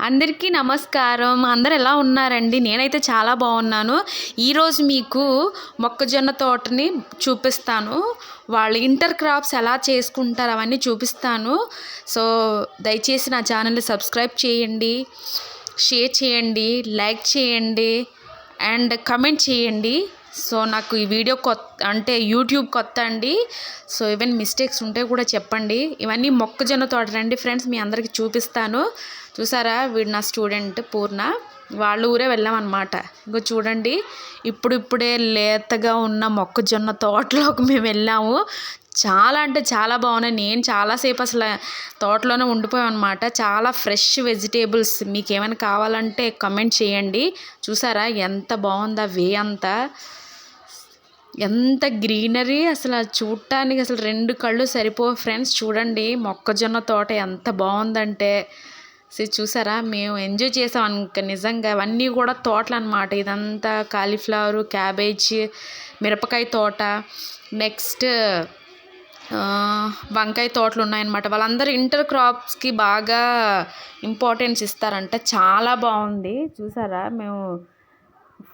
అందరికీ నమస్కారం. అందరు ఎలా ఉన్నారండి? నేనైతే చాలా బాగున్నాను. ఈరోజు మీకు మొక్కజొన్న తోటని చూపిస్తాను. వాళ్ళు ఇంటర్ క్రాప్స్ ఎలా చేసుకుంటారు అవన్నీ చూపిస్తాను. సో దయచేసి నా ఛానల్ని సబ్స్క్రైబ్ చేయండి. షేర్ చేయండి. లైక్ చేయండి. అండ్ కమెంట్ చేయండి. సో నాకు ఈ వీడియో కొత్త అంటే యూట్యూబ్ కొత్త అండి. సో ఈవెన్ మిస్టేక్స్ ఉంటే కూడా చెప్పండి. ఇవన్నీ మొక్కజొన్న తోట రండి ఫ్రెండ్స్. మీ అందరికీ చూపిస్తాను. చూసారా? వీడు నా స్టూడెంట్ పూర్ణ. వాళ్ళ ఊరే వెళ్ళామన్నమాట. ఇంకో చూడండి ఇప్పుడు ఇప్పుడే లేతగా ఉన్న మొక్కజొన్న తోటలోకి మేము వెళ్ళాము. చాలా అంటే చాలా బాగున్నాయి. నేను చాలాసేపు అసలు తోటలోనే ఉండిపోయాం అనమాట చాలా ఫ్రెష్ వెజిటేబుల్స్ మీకు ఏమైనా కావాలంటే కమెంట్ చేయండి. చూసారా? ఎంత బాగుందా వే అంతా. ఎంత గ్రీనరీ అసలు చూడటానికి. అసలు రెండు కళ్ళు సరిపో ఫ్రెండ్స్. చూడండి మొక్కజొన్న తోట ఎంత బాగుందంటే. సో చూసారా? మేము ఎంజాయ్ చేసాం ఇంకా నిజంగా అవన్నీ కూడా తోటలు అనమాట ఇదంతా కాలీఫ్లవర్ క్యాబేజ్ మిరపకాయ తోట నెక్స్ట్ వంకాయ తోటలు ఉన్నాయన్నమాట. వాళ్ళందరూ ఇంటర్ క్రాప్స్కి బాగా ఇంపార్టెన్స్ ఇస్తారంట. చాలా బాగుంది. చూసారా? మేము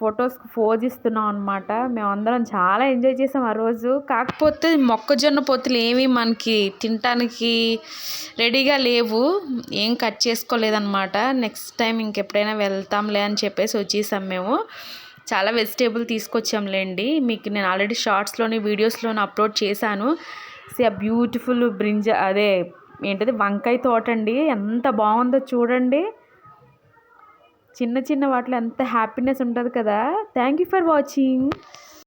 ఫొటోస్కి ఫోజ్ ఇస్తున్నాం అనమాట మేమందరం చాలా ఎంజాయ్ చేసాం ఆ రోజు. కాకపోతే మొక్కజొన్న పొత్తులు ఏమీ మనకి తినటానికి రెడీగా లేవు. ఏం కట్ చేసుకోలేదన్నమాట. నెక్స్ట్ టైం ఇంకెప్పుడైనా వెళ్తాంలే అని చెప్పేసి వచ్చేసాం మేము. చాలా వెజిటేబుల్ తీసుకొచ్చాంలేండి. మీకు నేను ఆల్రెడీ షార్ట్స్లోని వీడియోస్లోని అప్లోడ్ చేశాను. సి ఆ బ్యూటిఫుల్ బ్రింజ అదే ఏంటది వంకాయ తోట అండి ఎంత బాగుందో చూడండి. చిన్న చిన్న వాటిలో ఎంత హ్యాపీనెస్ ఉంటుంది కదా. Thank you for watching